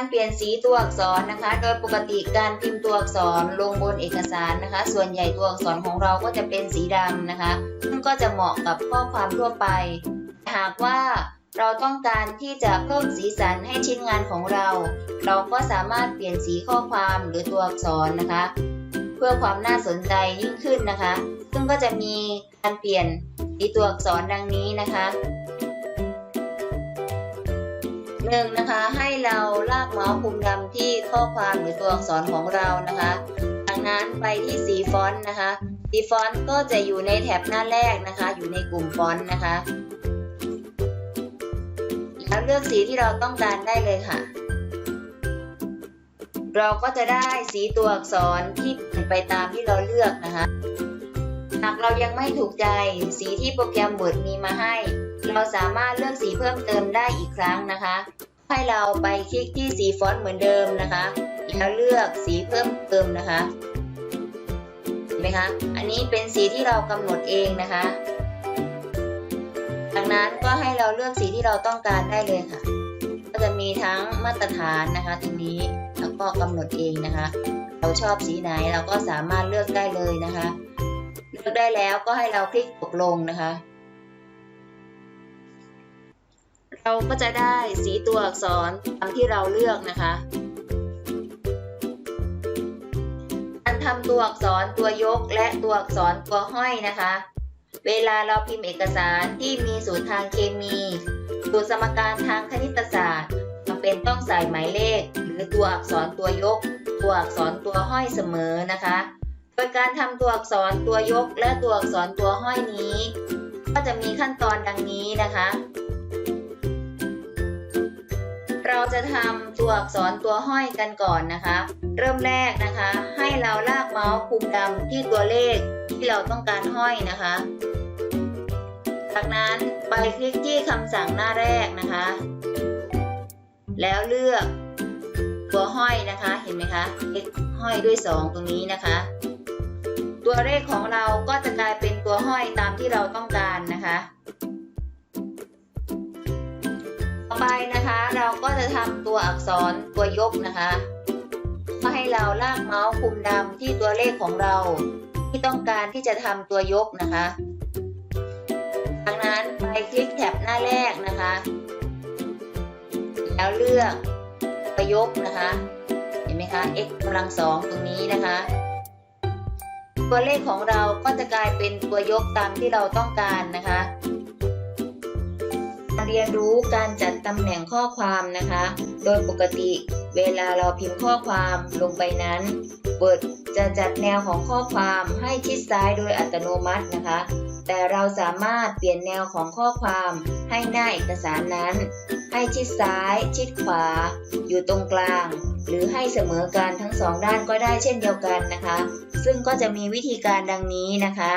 การเปลี่ยนสีตัวอักษรนะคะ โดยปกติการพิมพ์ตัวอักษรลงบนเอกสารนะคะ ส่วนใหญ่ตัวอักษรของเราก็จะเป็นสีดำนะคะซึ่งก็จะเหมาะกับข้อความทั่วไป หากว่าเราต้องการที่จะเพิ่มสีสันให้ชิ้นงานของเรา เราก็สามารถเปลี่ยนสีข้อความหรือตัวอักษรนะคะ เพื่อความน่าสนใจยิ่งขึ้นนะคะ ซึ่งก็จะมีการเปลี่ยนสีตัวอักษรดังนี้นะคะ หนึ่งนะคะ ให้เราลากเมาส์ปุ่มดำที่ข้อความหรือตัวอักษรของเรานะคะจากนั้นไปที่สีฟอนต์นะคะสีฟอนต์ก็จะอยู่ในแถบหน้าแรกนะคะ อยู่ในกลุ่มฟอนต์นะคะ แล้วเลือกสีที่เราต้องการได้เลยค่ะ เราก็จะได้สีตัวอักษรที่เปลี่ยนไปตามที่เราเลือกนะคะ หากเรายังไม่ถูกใจสีที่โปรแกรม Word มีมาให้ เราสามารถเลือกสีเพิ่มเติมได้อีกครั้งนะคะ ให้เราไปคลิกที่สีฟอนต์เหมือนเดิมนะคะแล้วเลือกสีเพิ่มเติมนะคะเห็นไหมคะ อันนี้เป็นสีที่เรากำหนดเองนะคะ จากนั้นก็ให้เราเลือกสีที่เราต้องการได้เลยค่ะ ก็จะมีทั้งมาตรฐานนะคะ ตรงนี้แล้วก็กำหนดเองนะคะ เราชอบสีไหนเราก็สามารถเลือกได้เลยนะคะ เลือกได้แล้วก็ให้เราคลิกตกลงนะคะ เราก็จะได้สีตัวอักษรตามที่เราเลือกนะคะการทำตัวอักษรตัวยกและตัวอักษรตัวห้อยนะคะ เวลาเราพิมพ์เอกสารที่มีสูตรทางเคมีสูตรสมการทางคณิตศาสตร์จำเป็นต้องใส่หมายเลข หรือตัวอักษรตัวยก ตัวอักษรตัวห้อยเสมอนะคะ โดยการทำตัวอักษรตัวยกและตัวอักษรตัวห้อยนี้ ก็จะมีขั้นตอนดังนี้นะคะ เราจะทำตัวอักษรตัวห้อยกันก่อนนะคะ เริ่มแรกนะคะ ให้เราลากเมาส์คุมดำที่ตัวเลขที่เราต้องการห้อยนะคะ จากนั้นไปคลิกที่คำสั่งหน้าแรกนะคะ แล้วเลือกตัวห้อยนะคะเห็นไหมคะเอ็กห้อยด้วย 2 ตรงนี้นะคะ ตัวเลขของเราก็จะกลายเป็นตัวห้อยตามที่เราต้องการนะคะ ไปนะคะ เราก็จะทำตัวอักษรตัวยกนะคะก็ให้เราลากเมาส์คุมดำที่ตัวเลขของเรา ที่ต้องการที่จะทำตัวยกนะคะจากนั้นไปคลิกแท็บหน้าแรกนะคะ แล้วเลือกตัวยกนะคะ เห็นไหมคะ x กำลังสองตรงนี้นะคะ ตัวเลขของเราก็จะกลายเป็นตัวยกตามที่เราต้องการนะคะ เรียนรู้การจัดตำแหน่งข้อความนะคะ โดยปกติเวลาเราพิมพ์ข้อความลงไปนั้น Word จะจัดแนวของข้อความให้ชิดซ้ายโดยอัตโนมัตินะคะ แต่เราสามารถเปลี่ยนแนวของข้อความให้หน้าเอกสารนั้น ให้ชิดซ้าย ชิดขวา อยู่ตรงกลาง หรือให้เสมอกันทั้งสองด้านก็ได้เช่นเดียวกันนะคะ ซึ่งก็จะมีวิธีการดังนี้นะคะ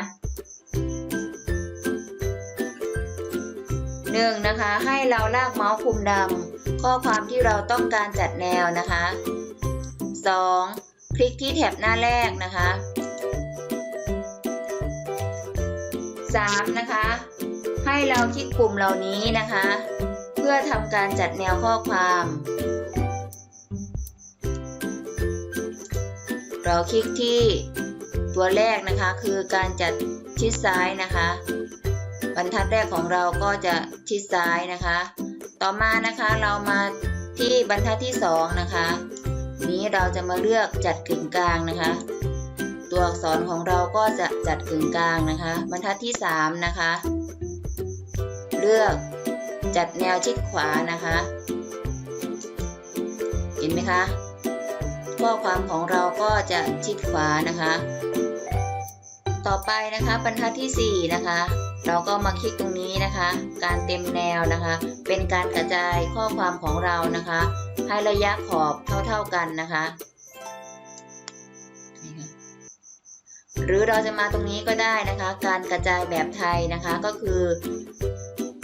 หนึ่งนะคะ ให้เราลากเมาส์คุมดำข้อความที่เราต้องการจัดแนวนะคะสองคลิกที่แถบหน้าแรกนะคะ 3. นะคะ ให้เราคลิกปุ่มเหล่านี้นะคะ เพื่อทำการจัดแนวข้อความ เราคลิกที่ตัวแรกนะคะคือการจัดชิดซ้ายนะคะ บรรทัดแรกของเราก็จะชิดซ้ายนะคะ ต่อมานะคะเรามาที่บรรทัดที่2นะคะ นี้เราจะมาเลือกจัดกึ่งกลางนะคะ ตัวอักษรของเราก็จะจัดกึ่งกลางนะคะ บรรทัดที่3นะคะ เลือกจัดแนวชิดขวานะคะ เห็นไหมคะ ข้อความของเราก็จะชิดขวานะคะ ต่อไปนะคะบรรทัดที่4นะคะ เราก็มาคลิกตรงนี้นะคะ การเต็มแนวนะคะ เป็นการกระจายข้อความของเรานะคะ ให้ระยะขอบเท่าๆกันนะคะ หรือเราจะมาตรงนี้ก็ได้นะคะ การกระจายแบบไทยนะคะก็คือ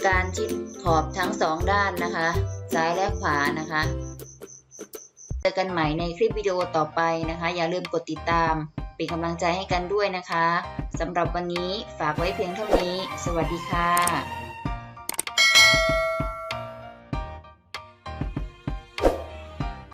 การชิดขอบทั้งสองด้านนะคะ ซ้ายและขวานะคะ เจอกันใหม่ในคลิปวิดีโอต่อไปนะคะ อย่าลืมกดติดตาม เป็นกำลังใจให้กันด้วยนะคะสำหรับวันนี้ฝากไว้เพียงเท่านี้ สวัสดีค่ะ